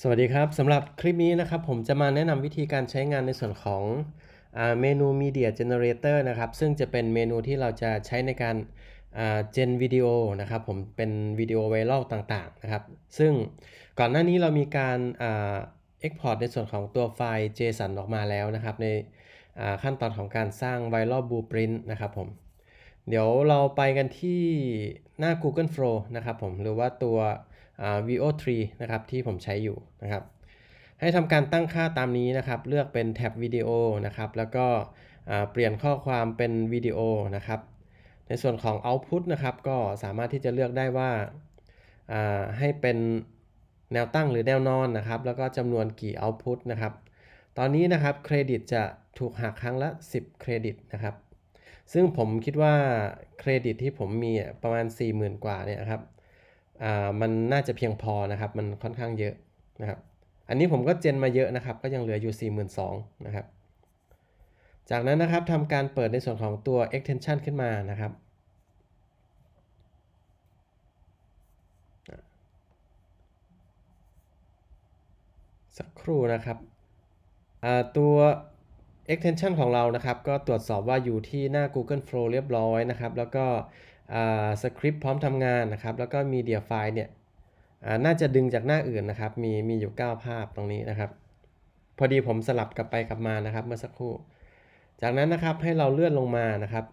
สวัสดีครับสำหรับคลิปนี้นะครับผมจะมาแนะนำวิธีการใช้งานในส่วนของเมนู Media Generator นะครับ ซึ่งจะเป็นเมนูที่เราจะใช้ในการเจนวิดีโอนะครับผมเป็นวิดีโอไวรัลต่างๆนะครับ ซึ่งก่อนหน้านี้เรามีการเอ่า Export ในส่วนของตัวไฟล์ JSON ออกมาแล้วนะครับ ในขั้นตอนของการสร้าง Viral Blueprint นะครับผม เดี๋ยวเราไปกันที่หน้า Google Flow นะครับผมหรือว่าตัว VO3 นะครับที่ผมใช้อยู่นะครับ ให้ทำการตั้งค่าตามนี้นะครับ เลือกเป็นแท็บวิดีโอนะครับ แล้วก็เปลี่ยนข้อความเป็นวิดีโอนะครับ ในส่วนของ Output นะครับก็สามารถที่จะเลือกได้ว่าอ่าให้เป็นแนวตั้งหรือแนวนอนนะครับ แล้วก็จำนวนกี่ Output นะครับ ตอนนี้นะครับเครดิตจะถูกหักครั้งละ 10 เครดิตนะครับ ซึ่งผมคิดว่าเครดิตที่ผมมีประมาณ 40,000 กว่าเนี่ยครับอ่ามันน่าจะเพียงพอนะครับ มันค่อนข้างเยอะนะครับ อันนี้ผมก็เจนมาเยอะนะครับ ก็ยังเหลืออยู่ 42,000นะครับ จากนั้นนะครับทำการเปิดในส่วนของตัว extension ขึ้นมานะครับสักครู่นะครับอ่าตัว extension ของเรานะครับ ก็ตรวจสอบว่าอยู่ที่หน้า Google Flow เรียบร้อยนะครับ แล้วก็สคริปต์พร้อมทำงานนะครับ แล้วก็ media file เนี่ยน่าจะดึงจากหน้าอื่นนะครับ มีมีอยู่ 9 ภาพตรงนี้นะครับ พอดีผมสลับกลับไปกลับมานะครับเมื่อสักครู่ จากนั้นนะครับให้เราเลื่อนลงมานะครับ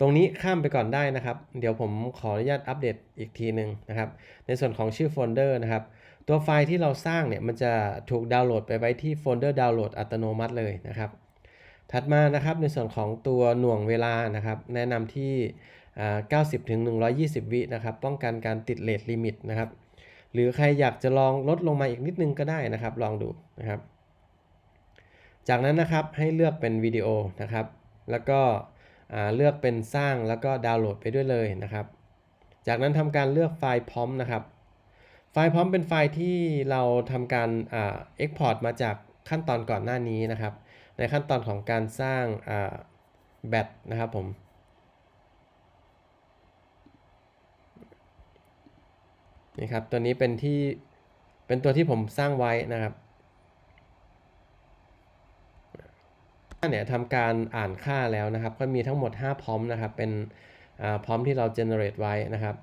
ตรงนี้ข้ามไปก่อนได้นะครับ เดี๋ยวผมขออนุญาตอัปเดตอีกทีหนึ่งนะครับ ในส่วนของชื่อโฟลเดอร์นะครับ ตัวไฟล์ที่เราสร้างเนี่ยมันจะถูกดาวน์โหลดไปไว้ที่โฟลเดอร์ดาวน์โหลดอัตโนมัติเลยนะครับ ถัดมานะครับในส่วนของตัวหน่วงเวลานะครับ แนะนำที่ 90ถึง120 วินะครับ ป้องกันการติดเลทลิมิตนะครับ หรือใครอยากจะลองลดลงมาอีกนิดนึงก็ได้นะครับ ลองดูนะครับ จากนั้นนะครับให้เลือกเป็นวิดีโอนะครับ แล้วก็เลือกเป็นสร้างแล้วก็ดาวน์โหลดไปด้วยเลยนะครับ จากนั้นทำการเลือกไฟล์พร้อมนะครับ ไฟล์พร้อมเป็นไฟล์ที่เราทำการเอ่า export มาจากขั้นตอนก่อนหน้านี้นะครับ ในขั้นตอนของการสร้างแบตนะครับผมนี่ครับตัวนี้เป็นที่เป็นตัวที่ผมสร้างไว้นะครับเนี่ยทำการอ่านค่าแล้วนะครับ ก็มีทั้งหมด 5 พร้อมนะครับ เป็นพร้อมที่เรา generate ไว้นะครับ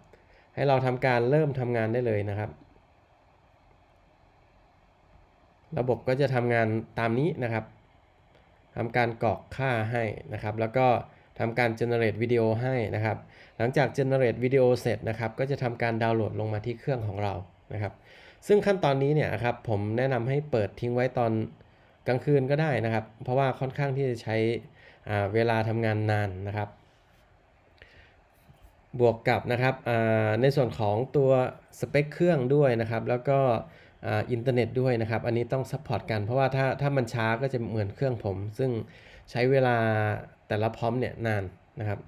ให้เราทำการเริ่มทำงานได้เลยนะครับ ระบบก็จะทำงานตามนี้นะครับ ทำการกรอกค่าให้นะครับ แล้วก็ทำการ generate วิดีโอให้นะครับ หลังจาก generate วิดีโอเสร็จนะครับก็จะทำการดาวน์โหลดลงมาที่เครื่องของเรานะครับซึ่งขั้นตอนนี้เนี่ยครับผมแนะนำให้เปิดทิ้งไว้ตอนกลางคืนก็ได้นะครับ เพราะว่าค่อนข้างที่จะใช้เวลาทำงานนานนะครับ บวกกับนะครับในส่วนของตัวสเปคเครื่องด้วยนะครับ แล้วก็ อ่าอินเทอร์เน็ตด้วยนะครับ อันนี้ต้องซัพพอร์ตกัน เพราะว่าถ้าถ้ามันช้าก็จะเหมือนเครื่องผม ซึ่งใช้เวลาแต่ละพร้อมเนี่ยนานนะครับ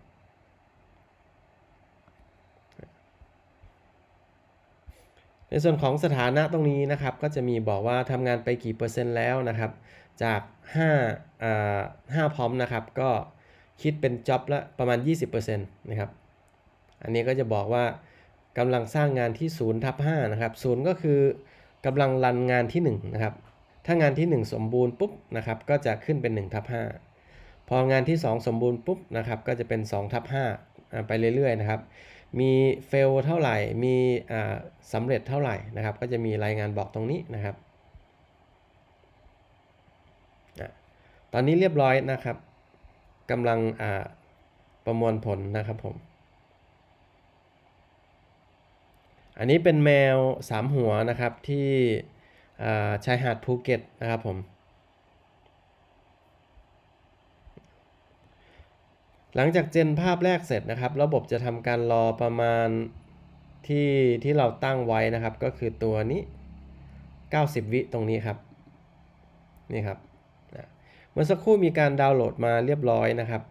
ในส่วนของสถานะตรงนี้นะครับ ก็จะมีบอกว่าทำงานไปกี่เปอร์เซ็นต์แล้วนะครับ จาก5อ่า5พร้อมนะครับ ก็คิดเป็นจ็อบละประมาณ 20%นะครับ อันนี้ก็จะบอกว่ากำลังสร้างงานที่0ทับ5นะครับ0ก็คือ กำลังรันงานที่1นะครับ ถ้างานที่ 1 สมบูรณ์ปุ๊บนะครับ ก็จะขึ้นเป็น1ทับ5พองานที่ 2 สมบูรณ์ปุ๊บนะครับ ก็จะเป็น2ทับ5ไปเรื่อยๆนะครับ มีเฟลเท่าไหร่ มีสำเร็จเท่าไหร่นะครับ ก็จะมีรายงานบอกตรงนี้นะครับ ตอนนี้เรียบร้อยนะครับกำลังประมวลผลนะครับผม อันนี้เป็นแมวสามหัวนะครับที่ชายหาดภูเก็ตนะครับผม หลังจากเจนภาพแรกเสร็จนะครับ ระบบจะทำการรอประมาณที่ที่เราตั้งไว้นะครับ ก็คือตัวนี้ 90 วิตรงนี้ครับ นี่ครับเมื่อสักครู่มีการดาวน์โหลดมาเรียบร้อยนะครับ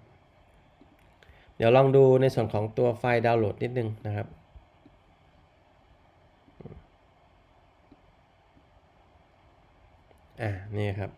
เดี๋ยวลองดูในส่วนของตัวไฟล์ดาวน์โหลดนิดนึงนะครับ อ่านี่ครับ